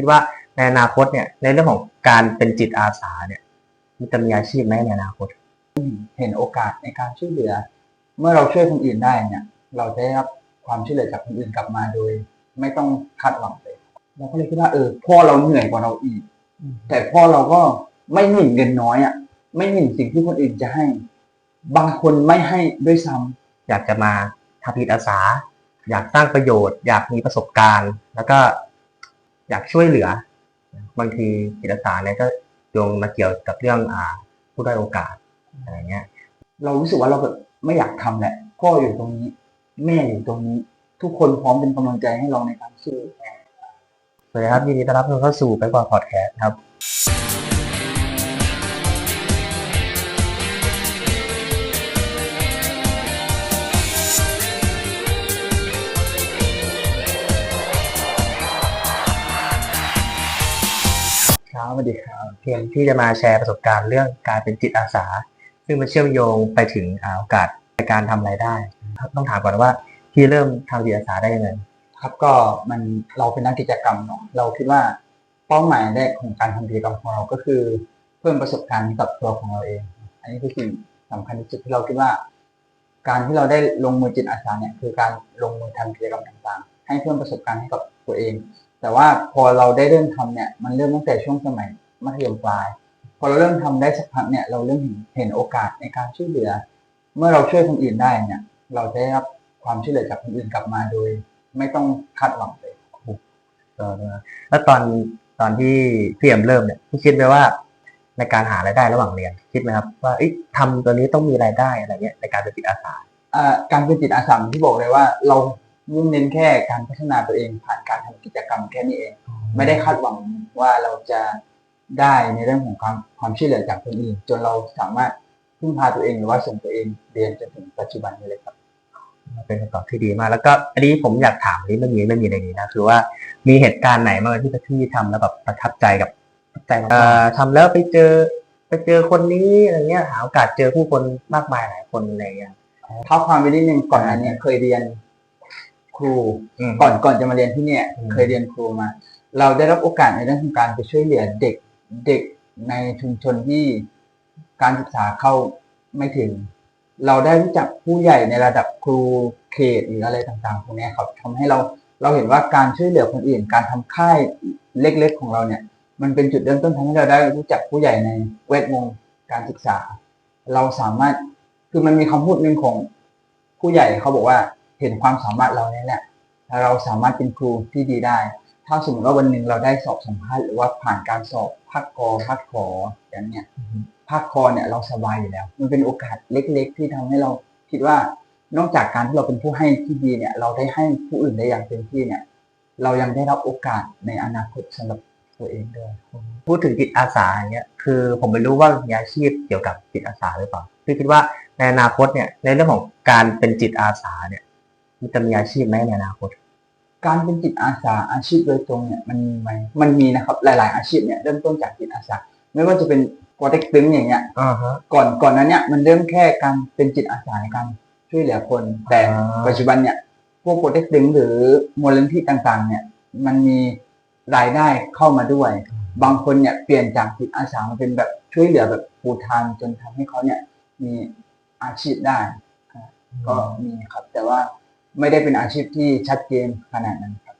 คิดว่าในอนาคตเนี่ยในเรื่องของการเป็นจิตอาสาเนี่ยมันจะมีอาชีพไหมในอนาคต เห็นโอกาสในการช่วยเหลือ เมื่อเราช่วยคนอื่นได้เนี่ย เราจะได้รับความช่วยเหลือจากคนอื่นกลับมาโดย ไม่ต้องคาดหวังเลยเราก็เลยคิดว่าเออพ่อเราเหนื่อยกว่าเราอีก แต่พ่อเราก็ไม่หมิ่นเงินน้อยอะไม่หมิ่นสิ่งที่คนอื่นจะให้ บางคนไม่ให้ด้วยซ้ำอยากจะมาทำจิตอาสา อยากสร้างประโยชน์ อยากมีประสบการณ์ แล้วก็ อยากช่วยเหลือ บางทีจิตอาสาเนี่ยก็โยงมาเกี่ยวกับเรื่องอ่าผู้ได้โอกาสอะไรเงี้ย เรารู้สึกว่าเราแบบไม่อยากทำแหละพ่ออยู่ตรงนี้ แม่อยู่ตรงนี้ ทุกคนพร้อมเป็นกำลังใจให้เราในการสู้สวัสดีครับยินดีต้อนรับทุกคนเข้าสู่ไปกว่าพอดแคสต์ครับ สวัสดีครับเพียงที่จะมาแชร์ประสบการณ์เรื่องการเป็นจิตอาสา ซึ่งมันเชื่อมโยงไปถึงอาโอกาสในการทำรายได้ ต้องถามก่อนว่าที่เริ่มทำจิตอาสาได้ยังไงครับก็มันเราเป็นนักกิจกรรมเนาะเราคิดว่าเป้าหมายแรกของการทำกิจกรรมของเราก็คือ เพิ่มประสบการณ์ให้กับตัวของเราเอง อันนี้คือสิ่งสำคัญที่สุดที่เราคิดว่า การที่เราได้ลงมือจิตอาสาเนี่ยคือการลงมือทำกิจกรรมต่างๆ ให้เพิ่มประสบการณ์ให้กับตัวเอง แต่ว่าพอเราได้เริ่มทำเนี่ย มันเริ่มตั้งแต่ช่วงสมัยมัธยมปลาย พอเราเริ่มทำได้สักพักเนี่ย เราเริ่มเห็นเห็นโอกาสในการช่วยเหลือ เมื่อเราช่วยคนอื่นได้เนี่ย เราจะได้รับความช่วยเหลือจากคนอื่นกลับมาโดย ไม่ต้องคาดหวังเลยเออแล้วตอนตอนที่พี่เอ็มเริ่มเนี่ยพี่คิดไหมว่า ในการหารายได้ระหว่างเรียนคิดไหมครับ ว่าเอ๊ะทำตัวนี้ต้องมีรายได้อะไรเงี้ยในการเป็นจิตอาสาอ่าการเป็นจิตอาสาที่บอกเลยว่าเรา มุ่งเน้นแค่การพัฒนาตัวเองผ่านการทำกิจกรรมแค่นี้เอง ไม่ได้คาดหวังว่าเราจะได้ในเรื่องของความความช่วยเหลือจากคนอื่น จนเราสามารถพึ่งพาตัวเองหรือว่าส่งตัวเองเรียนจนถึงปัจจุบันนี้เลยครับเป็นคำตอบที่ดีมาก แล้วก็อันนี้ผมอยากถามอันนี้ไม่มีไม่มีในนี้นะคือว่ามีเหตุการณ์ไหนบ้างที่พี่ทำแล้วแบบประทับใจกับประทับใจมากๆเอ่อทำแล้วไปเจอไปเจอคนนี้อะไรเงี้ยหาโอกาสเจอผู้คนมากมายหลายคนอะไรเงี้ยเท้าความไปนิดนึงก่อนหน้านี้เคยเรียน ครู อืม ก่อนก่อนจะมาเรียนที่เนี่ย อืม เคยเรียนครูมา เราได้รับโอกาสในเรื่องของการไปช่วยเหลือเด็กเด็กในชุมชนที่การศึกษาเข้าไม่ถึง เราได้รู้จักผู้ใหญ่ในระดับครูเขตหรืออะไรต่างๆพวกเนี้ยครับทำให้เราเราเห็นว่าการช่วยเหลือคนอื่น การทำค่ายเล็ก ๆ ของเราเนี่ย มันเป็นจุดเริ่มต้นทำให้เราได้รู้จักผู้ใหญ่ในแวดวงการศึกษา เราสามารถคือมันมีคำพูดหนึ่งของผู้ใหญ่เขาบอกว่า เห็นความสามารถเราเนี่ยแหละถ้าเราสามารถเป็นครูที่ดีได้ ถ้าสมมติว่าวันหนึ่งเราได้สอบสัมภาษณ์หรือว่าผ่านการสอบภาคกอภาคขออย่างเนี้ยภาคคอเนี่ยเราสบายอยู่แล้ว มันเป็นโอกาสเล็ก ๆ ที่ทำให้เราคิดว่านอกจากการที่เราเป็นผู้ให้ที่ดีเนี่ย เราได้ให้ผู้อื่นได้อย่างเต็มที่เนี่ย เรายังได้รับโอกาสในอนาคตสำหรับตัวเองด้วยพูดถึงจิตอาสาเงี้ยคือผมไม่รู้ว่ามีอาชีพเกี่ยวกับจิตอาสาหรือเปล่าพี่คิดว่าในอนาคตเนี่ยในเรื่องของการเป็นจิตอาสาเนี่ย มันจะมีอาชีพไหมในอนาคต การเป็นจิตอาสาอาชีพโดยตรงเนี่ยมันมีไหมมันมีนะครับ หลาย ๆ อาชีพเนี่ยเริ่มต้นจากจิตอาสาไม่ว่าจะเป็นโปรเทคตึงอย่างเงี้ยอ่าฮะก่อนก่อนนั้นเนี่ยมันเริ่มแค่การเป็นจิตอาสาในการช่วยเหลือคน แต่อ่าปัจจุบันเนี่ยพวกโปรเทคตึงหรือมูลนิธิต่างๆ เนี่ยมันมีรายได้เข้ามาด้วย บางคนเนี่ยเปลี่ยนจากจิตอาสามาเป็นแบบช่วยเหลือแบบฟูทานจนทำให้เขาเนี่ยมีอาชีพได้ ก็มีครับแต่ว่า ไม่ได้เป็นอาชีพที่ชัดเจนขนาดนั้นครับ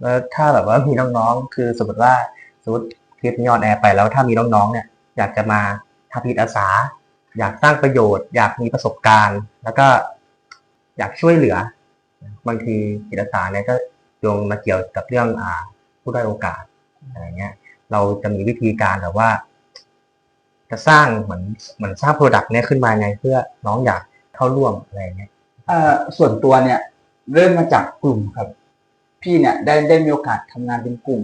แล้วถ้าแบบว่ามีน้องๆ คือสมมติว่าสมมติคลิปนี้ออนแอร์ไปแล้วถ้ามีน้องๆ เนี่ยอยากจะมาทำจิตอาสา อยากสร้างประโยชน์ อยากมีประสบการณ์ แล้วก็อยากช่วยเหลือ บางทีจิตอาสาเนี่ยก็โยงมาเกี่ยวกับเรื่องอ่าผู้ด้อยโอกาสอะไรเงี้ย เราจะมีวิธีการแบบว่า จะสร้างเหมือนเหมือนสร้างโปรดักต์เนี่ยขึ้นมาไงเพื่อน้องอยากเข้าร่วมอะไรเงี้ยเอ่อส่วนตัวเนี่ย เริ่มมาจากกลุ่มครับ พี่เนี่ยได้ได้มีโอกาสทำงานเป็นกลุ่ม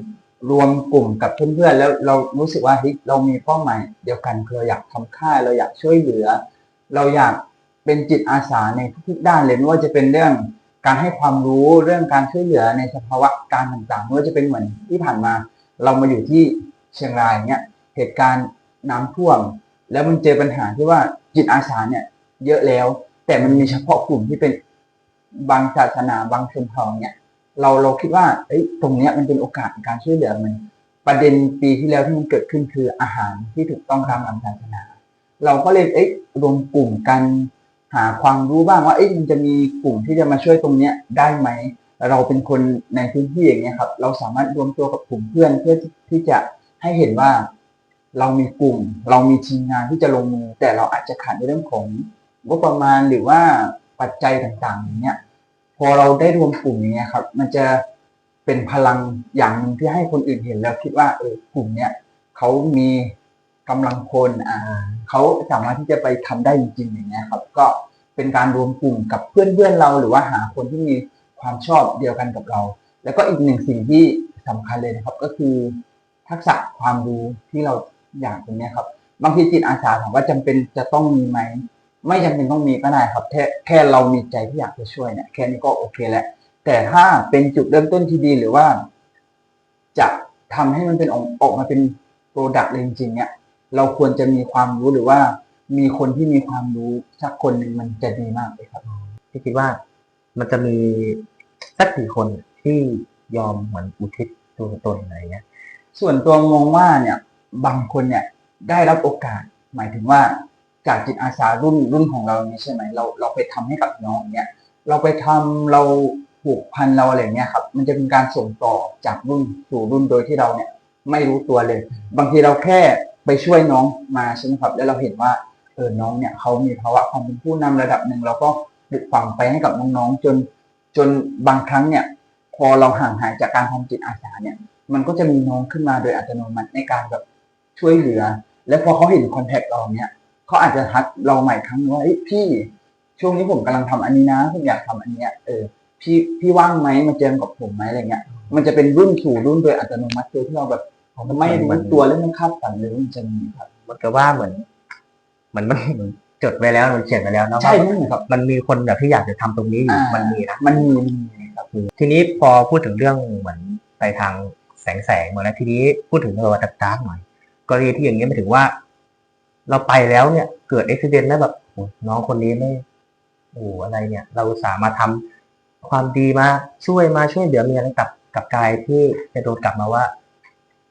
รวมกลุ่มกับเพื่อนๆแล้วเรารู้สึกว่าเฮ้ยเรามีเป้าหมายเดียวกันคือเราอยากทำค่ายเราอยากช่วยเหลือ เราอยากเป็นจิตอาสาในทุกๆด้านเลยไม่ว่าจะเป็นเรื่องการให้ความรู้เรื่องการช่วยเหลือในสภาวะการต่างๆไม่ว่าจะเป็นเหมือนที่ผ่านมา เรามาอยู่ที่เชียงรายเนี่ยเหตุการณ์น้ำท่วม แล้วมันเจอปัญหาที่ว่าจิตอาสาเนี่ยเยอะแล้ว แต่มันมีเฉพาะกลุ่มที่เป็น บางศาสนาบางชนเผ่าเนี่ย เราเราคิดว่าเอ้ยตรงเนี้ยมันเป็นโอกาสในการช่วยเหลือมัน ประเด็นปีที่แล้วที่มันเกิดขึ้นคืออาหารที่ถูกต้องตามหลักศาสนา เราก็เลยเอ๊ะรวมกลุ่มกันหาความรู้บ้างว่าเอ๊ะมันจะมีกลุ่มที่จะมาช่วยตรงเนี้ยได้ไหมเราเป็นคนในพื้นที่อย่างเงี้ยครับ เราสามารถรวมตัวกับกลุ่มเพื่อนเพื่อที่จะให้เห็นว่าเรามีกลุ่ม เรามีทีมงานที่จะลงมือแต่เราอาจจะขาดในเรื่องของงบประมาณหรือว่า ปัจจัยต่างๆอย่างเงี้ยพอเราได้รวมกลุ่มอย่างเงี้ยครับ มันจะเป็นพลังอย่างหนึ่งที่ให้คนอื่นเห็นแล้วคิดว่าเออกลุ่มเนี้ยเขามีกำลังคนอ่าเขาสามารถที่จะไปทำได้จริงๆอย่างเงี้ยครับ ก็เป็นการรวมกลุ่มกับเพื่อนๆเราหรือว่าหาคนที่มีความชอบเดียวกันกับเรา แล้วก็อีกหนึ่งสิ่งที่สำคัญเลยนะครับ ก็คือ ทักษะความรู้ที่เราอยากตรงเนี้ยครับบางทีจิตอาสาถามว่าจำเป็นจะต้องมีไหม ไม่จำเป็นต้องมีก็ได้ครับแค่แค่เรามีใจที่อยากจะช่วยเนี่ยแค่นี้ก็โอเคแล้วแต่ถ้าเป็นจุดเริ่มต้นที่ดีหรือว่า จะทำให้มันเป็นออกออกมาเป็นโปรดักต์เลยจริงๆเนี่ยเราควรจะมีความรู้หรือว่า มีคนที่มีความรู้สักคนหนึ่งมันจะดีมากเลยครับที่คิดว่ามันจะมีสักกี่คนที่ยอมเหมือนอุทิศตัวตนอะไรเงี้ยส่วนตัวมองว่าเนี่ย บางคนเนี่ยได้รับโอกาส หมายถึงว่า จากจิตอาสารุ่นรุ่นของเรานี้ใช่ไหมเราเราไปทำให้กับน้องเนี่ยเราไปทำเราผูกพันเราอะไรเนี่ยครับ มันจะเป็นการส่งต่อจากรุ่นสู่รุ่นโดยที่เราเนี่ยไม่รู้ตัวเลย บางทีเราแค่ไปช่วยน้องมาใช่ไหมครับแล้วเราเห็นว่าเออน้องเนี่ยเขามีภาวะความเป็นผู้นำระดับหนึ่งเราก็ปลูกฝังไปให้กับน้องๆจนจนบางครั้งเนี่ย พอเราห่างหายจากการทำจิตอาสาเนี่ย มันก็จะมีน้องขึ้นมาโดยอัตโนมัติในการแบบช่วยเหลือ แล้วพอเขาเห็นคอนแทคเราเนี่ย เขาอาจจะทักเราใหม่ครั้งนึงว่าเฮ้ยพี่ช่วงนี้ผมกำลังทำอันนี้นะผมอยากทำอันเนี้ยเออพี่พี่ว่างไหมมาเจอกับผมไหมอะไรเงี้ย มันจะเป็นรุ่นสู่รุ่นโดยอัตโนมัติโดยที่เราแบบไม่รู้ตัวและไม่คาดฝันเลยว่ามันจะมีครับมันก็ว่าเหมือนเหมือนมันเหมือนจดไว้แล้วมันเขียนไว้แล้วเนาะใช่ว่านั่นแหละครับมันมีคนแบบที่อยากจะทำตรงนี้อยู่อ่ามัมันมีนะมันมีมันมีครับทีนี้พอพูดถึงเรื่องเหมือนไปทางแสงแสงมาแล้วทีนี้พูดถึงเรื่องดักๆหน่อยกรณีที่อย่างนี้หมายถึงว่า เราไปแล้วเนี่ย เกิดอุบิเหตุแล้วแบบน้องคนนี้ไม่โอ้อะไรเนี่ย เราสามารถทำความดีมาช่วยมาช่วยเหลือเมียแล้วกลับกับกายที่จะโดนกลับมาว่า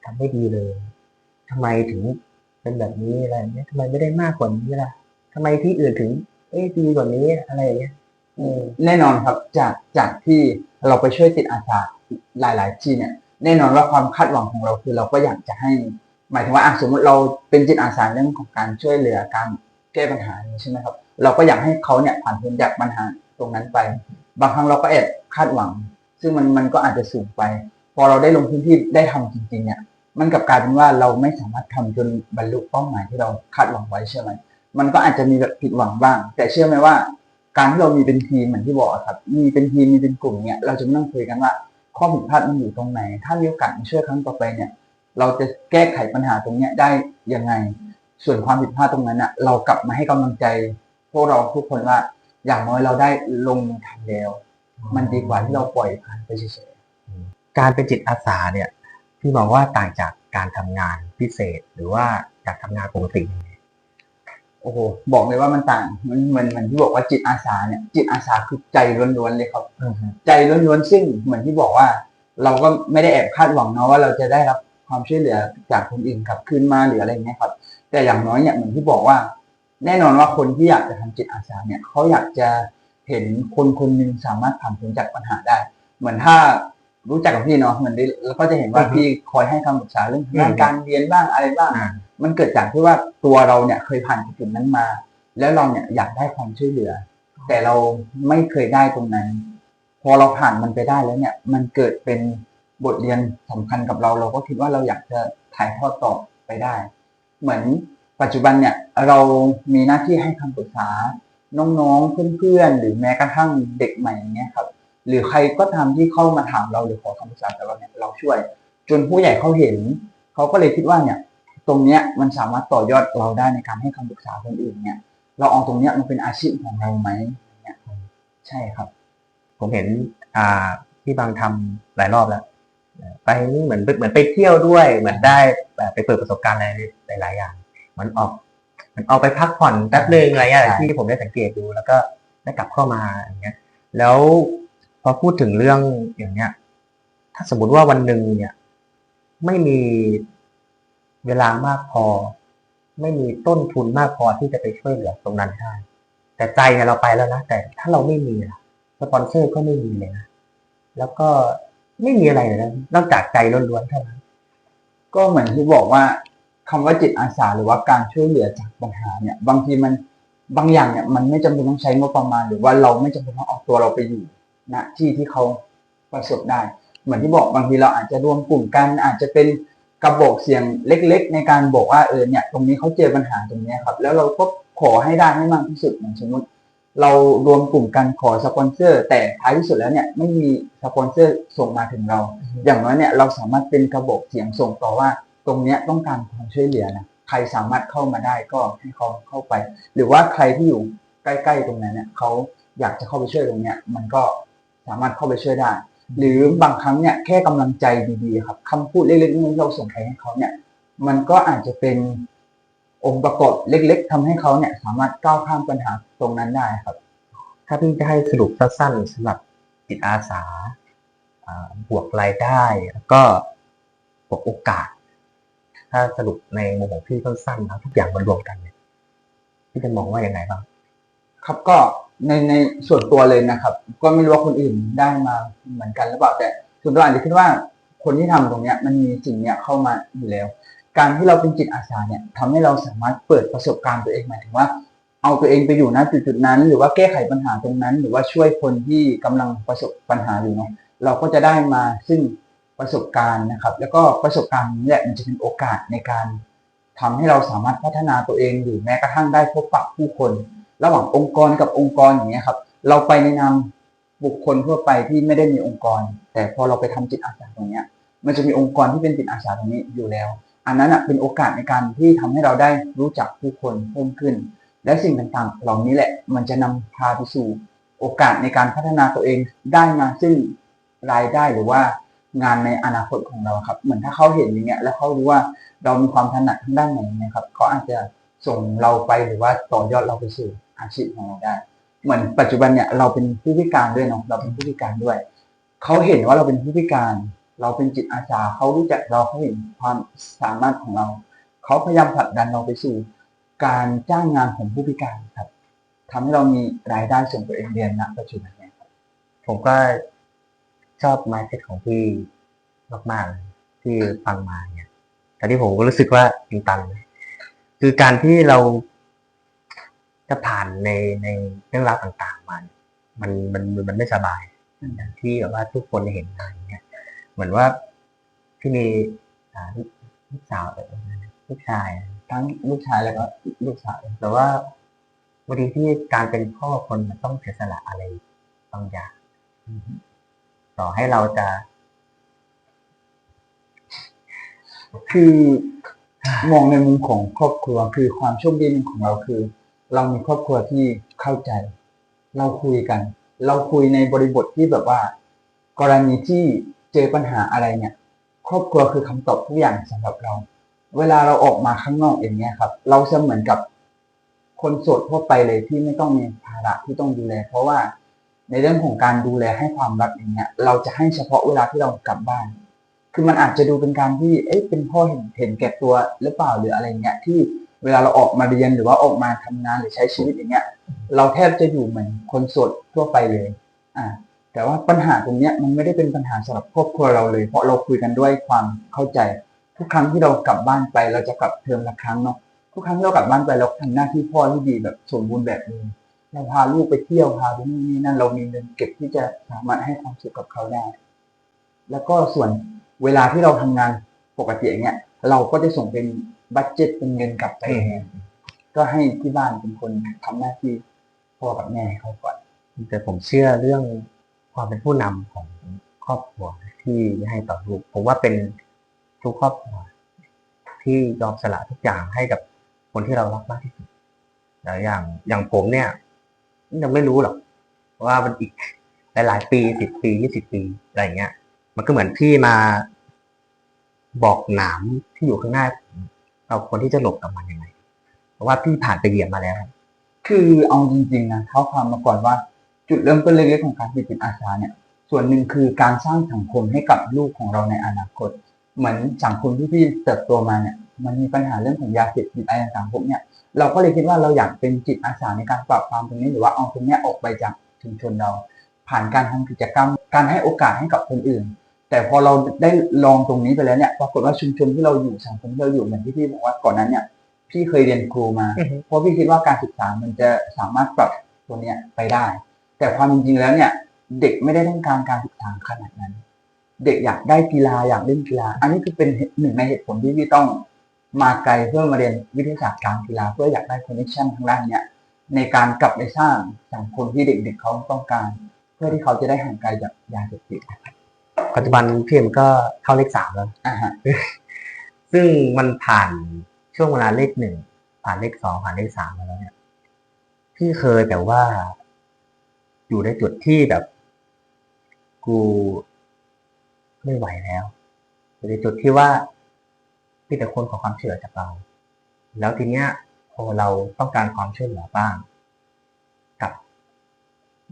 ทำไม่ดีเลยทำไมถึงเป็นแบบนี้อะไรเงี้ยทำไมไม่ได้มากกว่านี้ล่ะทำไมที่อื่นถึง เอ้ดีกว่านี้อะไรอย่างเงี้ยแน่นอนครับจากจากที่เราไปช่วยจิตอาสาหลาย ๆ ที่เนี่ย แน่นอนว่าความคาดหวังของเราคือเราก็อยากจะให้ หมายถึงว่าสมมติเราเป็นจิตอาสาเรื่องของการช่วยเหลือการแก้ปัญหาใช่ไหมครับ เราก็อยากให้เขาเนี่ยผ่านพ้นจากปัญหาตรงนั้นไป บางครั้งเราก็แอบคาดหวัง ซึ่งมันมันก็อาจจะสูงไป พอเราได้ลงพื้นที่ได้ทำจริง ๆ เนี่ย มันกลับกลายเป็นว่าเราไม่สามารถทำจนบรรลุเป้าหมายที่เราคาดหวังไว้ใช่ไหมมันก็อาจจะมีแบบผิดหวังบ้าง แต่เชื่อไหมว่า การที่เรามีเป็นทีมเหมือนที่บอกครับ มีเป็นทีมมีเป็นกลุ่มเนี่ยเราจะมานั่งคุยกันว่าข้อผิดพลาดมันอยู่ตรงไหน ถ้ามีโอกาสมาช่วยครั้งต่อไปเนี่ย เราจะแก้ไขปัญหาตรงเนี้ยได้ยังไง ส่วนความผิดพลาดตรงนั้นอะเรากลับมาให้กำลังใจ พวกเราทุกคนว่า อย่างน้อยเราได้ลงมือทำแล้ว มันดีกว่าที่เราปล่อยผ่านไปเฉยการเป็นจิตอาสาเนี่ยพี่มองว่าต่างจากการทำงานพิเศษหรือว่าจากทำงานปกติๆโอ้โหบอกเลยว่ามันต่างมันเหมือนเหมือนที่บอกว่าจิตอาสาเนี่ย จิตอาสาคือใจล้วนๆเลยครับใจล้วนๆซึ่งเหมือนที่บอกว่า เราก็ไม่ได้แอบคาดหวังเนาะว่าเราจะได้รับ ความช่วยเหลือจากคนอื่นกลับคืนมาหรืออะไรเงี้ยครับ แต่อย่างน้อยเนี่ยเหมือนที่บอกว่า แน่นอนว่าคนที่อยากจะทำจิตอาสาเนี่ยเขาอยากจะเห็นคนคนหนึ่งสามารถผ่านพ้นจากปัญหาได้ เหมือนถ้ารู้จักกับพี่เนาะเหมือนได้แล้วก็จะเห็นว่าอือฮึพี่คอยให้คำปรึกษาเรื่องอืมด้านการเรียนบ้างอะไรบ้างอ่ามันเกิดจากที่ว่าตัวเราเนี่ยเคยผ่านจุดนั้นมา แล้วเราเนี่ยอยากได้ความช่วยเหลือ แต่เราไม่เคยได้ตรงนั้น พอเราผ่านมันไปได้แล้วเนี่ย มันเกิดเป็น บทเรียนสำคัญกับเราเราก็คิดว่าเราอยากจะถ่ายทอดต่อไปได้ เหมือนปัจจุบันเนี่ยเรามีหน้าที่ให้คำปรึกษาน้องๆเพื่อนๆ หรือแม้กระทั่งเด็กใหม่เงี้ยครับ หรือใครก็ตามที่เข้ามาถามเราหรือขอคำปรึกษาจากเราเนี่ยเราช่วย จนผู้ใหญ่เขาเห็นเขาก็เลยคิดว่าเนี่ยตรงเนี้ยมันสามารถต่อยอดเราได้ในการให้คำปรึกษาคนอื่นเนี่ย เราเอาตรงเนี้ยมันเป็นอาชีพของเราไหมเนี่ยใช่ครับ ผมเห็นอ่าที่บางทำหลายรอบแล้ว ไปนี่เหมือนเหมือนไปเที่ยวด้วย เหมือนได้แบบไปเปิดประสบการณ์อะไรหลาย ๆ อย่างเหมันออกเหมันออกไปพักผ่อนแป๊บนึงอะไรเงี้ยใช่ที่ผมได้สังเกตดู แล้วก็ได้กลับเข้ามาอย่างเงี้ย แล้วพอพูดถึงเรื่องอย่างเงี้ย ถ้าสมมติว่าวันหนึ่งเนี่ย ไม่มีเวลามากพอ ไม่มีต้นทุนมากพอที่จะไปช่วยเหลือตรงนั้นได้แต่ใจเนี่ยเราไปแล้วนะแต่ถ้าเราไม่มีล่ะสปอนเซอร์ก็ไม่มีเลยนะแล้วก็ ไม่มีอะไรเลยนะนอกจากใจล้วนๆเท่านั้นก็เหมือนที่บอกว่าคำว่าจิตอาสาหรือว่าการช่วยเหลือจากปัญหาเนี่ย บางทีมันบางอย่างเนี่ย มันไม่จำเป็นต้องใช้งบประมาณ หรือว่าเราไม่จำเป็นต้องเอาตัวเราไปอยู่ณที่ที่เขาประสบได้ เหมือนที่บอกบางทีเราอาจจะรวมกลุ่มกัน อาจจะเป็นกระบอกเสียงเล็ก ๆ ในการบอกว่าเออเนี่ย ตรงนี้เขาเจอปัญหาตรงนี้ครับ แล้วเราก็ขอให้ได้ให้มากที่สุดอย่างสมมติ เรารวมกลุ่มกันขอสปอนเซอร์ แต่ท้ายที่สุดแล้วเนี่ยไม่มีสปอนเซอร์ส่งมาถึงเรา อย่างน้อยเนี่ยเราสามารถเป็นกระบอกเสียงส่งต่อว่า ตรงเนี้ยต้องการความช่วยเหลือนะใครสามารถเข้ามาได้ก็ให้เขาเข้าไป หรือว่าใครที่อยู่ใกล้ๆตรงนั้นเนี่ยเขาอยากจะเข้าไปช่วยตรงเนี้ยมันก็สามารถเข้าไปช่วยได้ หรือบางครั้งเนี่ยแค่กำลังใจดีๆครับคำพูดเล็กๆน้อยๆที่เราส่งไปให้เขาเนี่ยมันก็อาจจะเป็น องค์ประกอบเล็ก ๆทำให้เขาเนี่ยสามารถก้าวข้ามปัญหาตรงนั้นได้ครับ ถ้าพี่จะให้สรุปสั้นๆสำหรับจิตอาสาบวกรายได้แล้วก็บวกโอกาส ถ้าสรุปในมุมของพี่สั้นๆนะทุกอย่างมันรวมกันเนี่ยพี่จะมองว่าอยังไงบ้างครับก็ในในส่วนตัวเลยนะครับ ก็ไม่รู้ว่าคนอื่นได้มาเหมือนกันหรือเปล่าแต่ส่วนตัวอาจจะคิดว่าคนที่ทำตรงเนี้ยมันมีสิ่งเนี้ยเข้ามาอยู่แล้ว การที่เราเป็นจิตอาสาเนี่ยทำให้เราสามารถเปิดประสบการณ์ตัวเองหมายถึงว่า เอาตัวเองไปอยู่ณจุดจุดๆนั้น หรือว่าแก้ไขปัญหาตรงนั้น หรือว่าช่วยคนที่กำลังประสบปัญหาอยู่เนาะเราก็จะได้มาซึ่งประสบการณ์นะครับ แล้วก็ประสบการณ์นี้แหละมันจะเป็นโอกาสในการทำให้เราสามารถพัฒนาตัวเองหรือแม้กระทั่งได้พบปะผู้คน ระหว่างองค์กรกับองค์กรอย่างเงี้ยครับ เราไปในนามบุคคลทั่วไปที่ไม่ได้มีองค์กร แต่พอเราไปทำจิตอาสาตรงเนี้ย มันจะมีองค์กรที่เป็นจิตอาสาตรงนี้อยู่แล้ว อันนั้นเป็นโอกาสในการที่ทำให้เราได้รู้จักผู้คนเพิ่มขึ้น และสิ่งต่างๆ เหล่านี้แหละมันจะนำพาไปสู่โอกาสในการพัฒนาตัวเองได้มาซึ่งรายได้หรือว่างานในอนาคตของเราครับ เหมือนถ้าเขาเห็นอย่างเงี้ยแล้วเขารู้ว่าเรามีความถนัดทางด้านไหนนะครับเขาอาจจะส่งเราไปหรือว่าต่อยอดเราไปสู่อาชีพของเราได้ เหมือนปัจจุบันเนี่ยเราเป็นผู้พิการด้วยเนาะเราเป็นผู้พิการด้วย เขาเห็นว่าเราเป็นผู้พิการ เราเป็นจิตอาสาเขารู้จักเราเขาเห็นความสามารถของเรา เขาพยายามผลักดันเราไปสู่ การจ้างงานของผู้พิการครับทำให้เรามีรายได้ส่งตัวเองเรียนณปัจจุบันเนี่ยครับผมก็ชอบ mindset ของพี่มากๆเลยที่ฟังมาเนี่ยแต่ที่ผมก็รู้สึกว่าตึงตันเลยคือการที่เราจะผ่านในในเรื่องราวต่างๆมาเนี่ยมันมันมันไม่สบายอย่างที่แบบว่าทุกคนได้เห็นมาอย่างเงี้ย เหมือนว่าที่มีลูกสาวแบบลูกชาย ทั้งลูกชายแล้วก็ลูกสาวแต่ว่าบางทีที่การเป็นพ่อคนมันต้องเสียสละอะไรบางอย่างต่อให้เราจะ คือมองในมุมของครอบครัวคือความโชคดีนึงของเราคือ เรามีครอบครัวที่เข้าใจ เราคุยกัน เราคุยในบริบทที่แบบว่า กรณีที่ เจอปัญหาอะไรเนี่ย ครอบครัวคือคำตอบทุกอย่างสำหรับเรา เวลาเราออกมาข้างนอกอย่างเงี้ยครับ เราจะเหมือนกับคนโสดทั่วไปเลยที่ไม่ต้องมีภาระที่ต้องดูแล เพราะว่าในเรื่องของการดูแลให้ความรักอย่างเงี้ย เราจะให้เฉพาะเวลาที่เรากลับบ้าน คือมันอาจจะดูเป็นการที่เอ๊ะเป็นพ่อเห็นเห็นแก่ตัวหรือเปล่าหรืออะไรเงี้ยที่เวลาเราออกมาเรียนหรือว่าออกมาทำงานหรือใช้ชีวิตอย่างเงี้ย เราแทบจะอยู่เหมือนคนโสดทั่วไปเลย อ่า แต่ว่าปัญหาตรงนี้มันไม่ได้เป็นปัญหาสำหรับครอบครัวเราเลย เพราะเราคุยกันด้วยความเข้าใจ ทุกครั้งที่เรากลับบ้านไป เราจะกลับเทอมละครั้งเนาะทุกครั้งที่เรากลับบ้านไปเราทำหน้าที่พ่อที่ดีแบบสมบูรณ์แบบเลยเราพาลูกไปเที่ยวพาไปนู่นนี่นั่นเรามีเงินเก็บที่จะสามารถให้ความสุขกับเขาได้ แล้วก็ส่วนเวลาที่เราทำงานปกติอย่างเงี้ยเราก็จะส่งเป็นบัตเจ็ตเป็นเงินกลับไปก็ให้ที่บ้านเป็นคนทำหน้าที่พ่อกับแม่ให้เขาก่อนแต่ผมเชื่อเรื่อง ความเป็นผู้นำของครอบครัวที่ให้ต่อลูกผมว่าเป็นทุกครอบครัวที่ยอมสละทุกอย่างให้กับคนที่เรารักมากที่สุดอย่างอย่างผมเนี่ย ยังไม่รู้หรอกว่ามันอีกหลายๆปีสิบปียี่สิบปีอะไรเงี้ย มันก็เหมือนพี่มาบอกหนามที่อยู่ข้างหน้า เราควรที่จะหลบกับมันยังไงเพราะว่าพี่ผ่านไปเหยียบมาแล้ว คือเอาจริงๆนะเท้าความมาก่อนว่า จุดเริ่มต้นเล็กๆของการเป็นจิตอาสาเนี่ยส่วนหนึ่งคือการสร้างสังคมให้กับลูกของเราในอนาคต เหมือนสังคมที่พี่เติบโตมาเนี่ยมันมีปัญหาเรื่องของยาเสพติดอะไรต่างๆพวกเนี่ยเราก็เลยคิดว่าเราอยากเป็นจิตอาสาในการปราบปรามตรงนี้หรือว่าเอาตรงเนี้ยออกไปจากชุมชนเรา ผ่านการทำกิจกรรม การให้โอกาสให้กับคนอื่น แต่พอเราได้ลองตรงนี้ไปแล้วเนี่ยปรากฏว่าชุมชนที่เราอยู่สังคมที่เราอยู่เหมือนที่พี่บอกว่าก่อนนั้นเนี่ยพี่เคยเรียนครูมาอือฮึเพราะพี่คิดว่าการศึกษามันจะสามารถปรับตัวเนี้ยไปได้ แต่ความจริงๆแล้วเนี่ย เด็กไม่ได้ต้องการการศึกษาขนาดนั้น เด็กอยากได้กีฬาอยากเล่นกีฬา อันนี้คือเป็นหนึ่งในเหตุผลที่พี่ต้องมาไกลเพื่อมาเรียนวิทยาศาสตร์การกีฬาเพื่ออยากได้คอนเนคชั่นทางด้านเนี้ยในการกลับไปสร้างสังคมที่เด็กๆเขาต้องการ เพื่อที่เขาจะได้ห่างไกลจากยาเสพติดปัจจุบันพี่เอ็มก็เข้าเลขสามแล้วอ่าฮะซึ่งมันผ่านช่วงเวลาเลขหนึ่งผ่านเลขสองผ่านเลขสามมาแล้วเนี่ยพี่เคยแบบว่า อยู่ในจุดที่แบบ กูไม่ไหวแล้วอยู่ในจุดที่ว่ามีแต่คนขอความช่วยเหลือจากเรา แล้วทีเนี้ยพอเราต้องการความช่วยเหลือบ้างกับ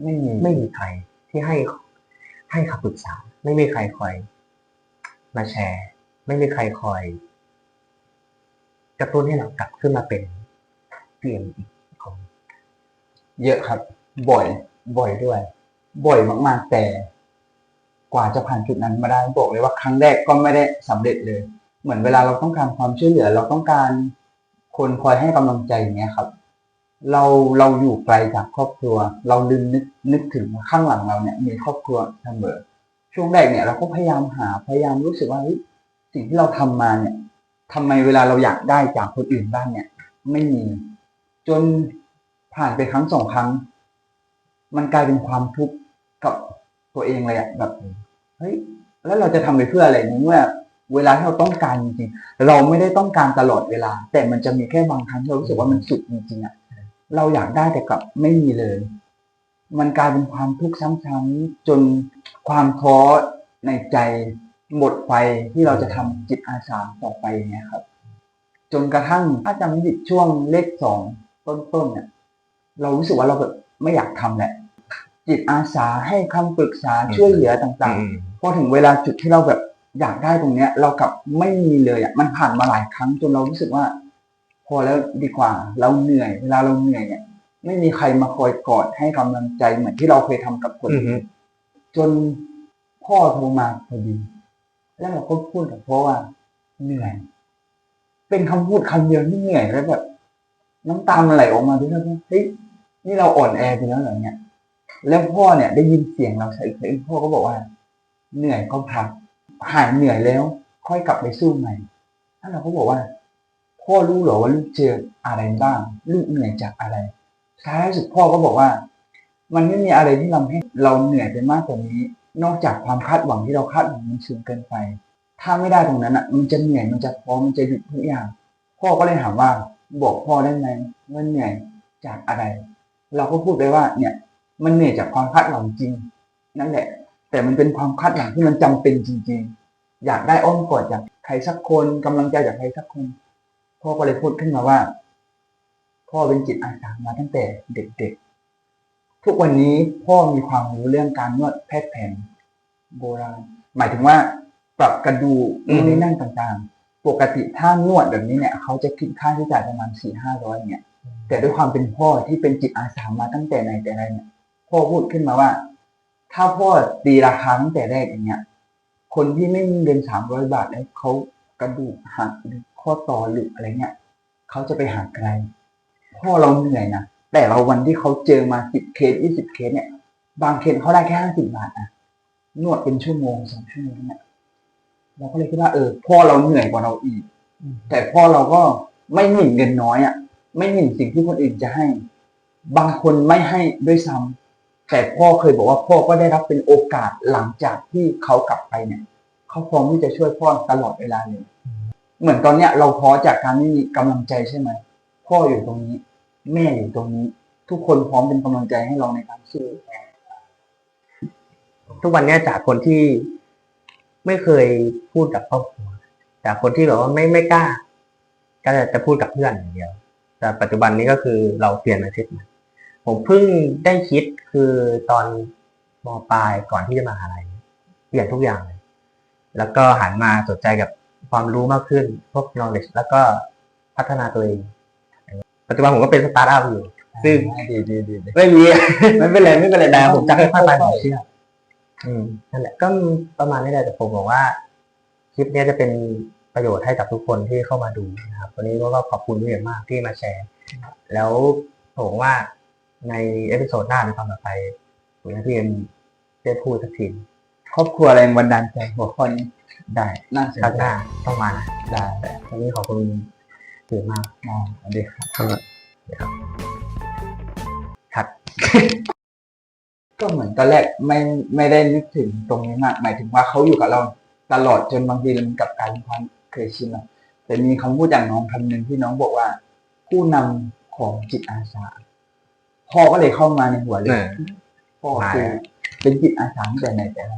ไม่มีไม่มีใครที่ให้ให้คำปรึกษา ไม่มีใครคอย มาแชร์ ไม่มีใครคอยกระตุ้นให้เรากลับขึ้นมาเป็นเปลี่ยนอีกคนเยอะครับบ่อย บ่อยด้วย บ่อยมากๆ แต่กว่าจะผ่านจุดนั้นมาได้บอกเลยว่าครั้งแรกก็ไม่ได้สำเร็จเลย เหมือนเวลาเราต้องการความช่วยเหลือ เราต้องการคนคอยให้กำลังใจอย่างเงี้ยครับ เราเราอยู่ไกลจากครอบครัว เราลืมนึกนึกถึงข้างหลังเราเนี่ยมีครอบครัวเสมอช่วงแรกเนี่ยเราก็พยายามหาพยายามรู้สึกว่าสิ่งที่เราทำมาเนี่ยทำไมเวลาเราอยากได้จากคนอื่นบ้างเนี่ย ไม่มีจนผ่านไปครั้งสองครั้ง มันกลายเป็นความทุกข์กับตัวเองเลยอะแบบเฮ้ยแล้วเราจะทำไปเพื่ออะไรในเมื่อเวลาที่เราต้องการจริงๆเราไม่ได้ต้องการตลอดเวลา แต่มันจะมีแค่บางครั้งที่เรารู้สึกว่ามันสุดจริงๆอะเราอยากได้แต่กลับไม่มีเลย มันกลายเป็นความทุกข์ซ้ำๆจนความท้อในใจหมดไฟที่เราจะทำจิตอาสาต่อไปเงี้ยครับ จนกระทั่งถ้าจำไม่ผิดช่วงเลขสองต้นๆเนี่ยเรารู้สึกว่าเราแบบไม่อยากทำแหละ จิตอาสาให้คำปรึกษาช่วยเหลือต่างๆพอถึงเวลาจุดที่เราแบบอยากได้ตรงเนี้ย เรากลับไม่มีเลยอะมันผ่านมาหลายครั้งจนเรารู้สึกว่า พอแล้วดีกว่า เราเหนื่อย เวลาเราเหนื่อยเนี่ย ไม่มีใครมาคอยกอดให้กำลังใจเหมือนที่เราเคยทำกับคน อือฮึอื่นจนพ่อโทรมาพอดี แล้วเราก็พูดกับพ่อว่าเหนื่อย เป็นคำพูดคำเดียวที่เหนื่อยแล้วแบบ น้ำตามันไหลออกมาด้วยนะว่าเฮ้ยนี่เราอ่อนแอไปแล้วเหรอเนี่ย แล้วพ่อเนี่ยได้ยินเสียงเราใส่เพลงพ่อก็บอกว่า เหนื่อยก็พักหายเหนื่อยแล้ว ค่อยกลับไปสู้ใหม่ท่านเราก็บอกว่า พ่อรู้หรอว่าลูกเจออะไรบ้างลูกเหนื่อยจากอะไรท้ายสุดพ่อก็บอกว่า มันไม่มีอะไรที่ทำให้เราเหนื่อยไปมากกว่านี้ นอกจากความคาดหวังที่เราคาดหวังมันสูงเกินไป ถ้าไม่ได้ตรงนั้นอะ มันจะเหนื่อยมันจะท้อมันจะหยุดทุกอย่าง พ่อก็เลยถามว่า บอกพ่อได้ไหมว่าเหนื่อยจากอะไร เราก็พูดไปว่าเนี่ย มันเหนื่อยจากความคาดหวังจริง นั่นแหละ แต่มันเป็นความคาดหวังที่มันจำเป็นจริง ๆ อยากได้อ้อมกอดจากใครสักคนกำลังใจจากใครสักคน พ่อก็เลยพูดขึ้นมาว่า พ่อเป็นจิตอาสามาตั้งแต่เด็กๆ ทุกวันนี้พ่อมีความรู้เรื่องการนวดแพทย์แผนโบราณ หมายถึงว่าปรับกระดูกนู่นนี่นั่นต่างๆ ปกติถ้านวดแบบนี้เนี่ย เขาจะคิดค่าใช้จ่ายประมาณสี่ห้าร้อยเนี่ย แต่ด้วยความเป็นพ่อที่เป็นจิตอาสามาตั้งแต่ไหนแต่ไรเนี่ย พ่อพูดขึ้นมาว่า ถ้าพ่อตีราคาตั้งแต่แรกอย่างเงี้ย คนที่ไม่มีเงินสามร้อยบาทเนี่ยเขากระดูกหักหรือข้อต่อหลุดอะไรเงี้ยเขาจะไปหาใครพ่อเราเหนื่อยนะแต่เราวันที่เขาเจอมาสิบเคสยี่สิบเคสเนี่ย บางเคสเขาได้แค่ห้าสิบบาทนะนวดเป็นชั่วโมงสองชั่วโมงเนี่ยเราก็เลยคิดว่าเออพ่อเราเหนื่อยกว่าเราอีก แต่พ่อเราก็ไม่หมิ่นเงินน้อยอะ ไม่หมิ่นสิ่งที่คนอื่นจะให้ บางคนไม่ให้ด้วยซ้ำ แต่พ่อเคยบอกว่าพ่อก็ได้รับเป็นโอกาสหลังจากที่เขากลับไปเนี่ยเขาพร้อมที่จะช่วยพ่อตลอดเวลาเลย เหมือนตอนเนี้ยเราท้อจากการไม่มีกำลังใจใช่ไหมพ่ออยู่ตรงนี้ แม่อยู่ตรงนี้ ทุกคนพร้อมเป็นกำลังใจให้เราในการสู้ทุกวันเนี้ยจากคนที่ไม่เคยพูดกับครอบครัวจากคนที่แบบว่าไม่ไม่กล้า ก็จะจะพูดกับเพื่อนอย่างเดียว แต่ปัจจุบันนี้ก็คือเราเปลี่ยนมาคิดใหม่ ผมเพิ่งได้คิดคือตอนมปลายก่อนที่จะมาอะไรเปลี่ยนทุกอย่างเลยแล้วก็หันมาสนใจกับความรู้มากขึ้น พวก knowledge แล้วก็พัฒนาตัวเอง ปัจจุบันผมก็เป็นสตาร์ทอัพอยู่ ซึ่งดีดีดีดีไม่มีไม่เป็นไรไม่เป็นไรแต่ผมจะค่อยๆไปผมๆเชื่ออืมนั่นแหละก็ประมาณนี้แหละแต่ผมบอกว่า คลิปเนี้ยจะเป็นประโยชน์ให้กับทุกคนที่เข้ามาดูนะครับ วันนี้ก็ขอบคุณพี่เอกมากที่มาแชร์ แล้วผมว่า ในเอพิโซดหน้าในตอนต่อไปผมให้พี่เอ็มได้พูดสักทีครอบครัวแรงบันดาลใจหัวข้อนี้ได้น่าสนครั้งใจหน้าต้องมานะได้แต่วันนี้ขอบคุณพี่เอกมากอ๋อสวัสดีครับครับก็เหมือนตอนแรกไม่ไม่ได้นึกถึงตรงนี้มาก หมายถึงว่าเขาอยู่กับเราตลอดจนบางทีมันกลับกลายเป็นความเคยชินอะแต่มีคำพูดจากน้องคำหนึ่งที่น้องบอกว่า ผู้นำของจิตอาสา พ่อก็เลยเข้ามาในหัวเลเอยอพ่อมาคือแล้วเป็นจิตอาสาตั้งแต่ไหนแต่ไร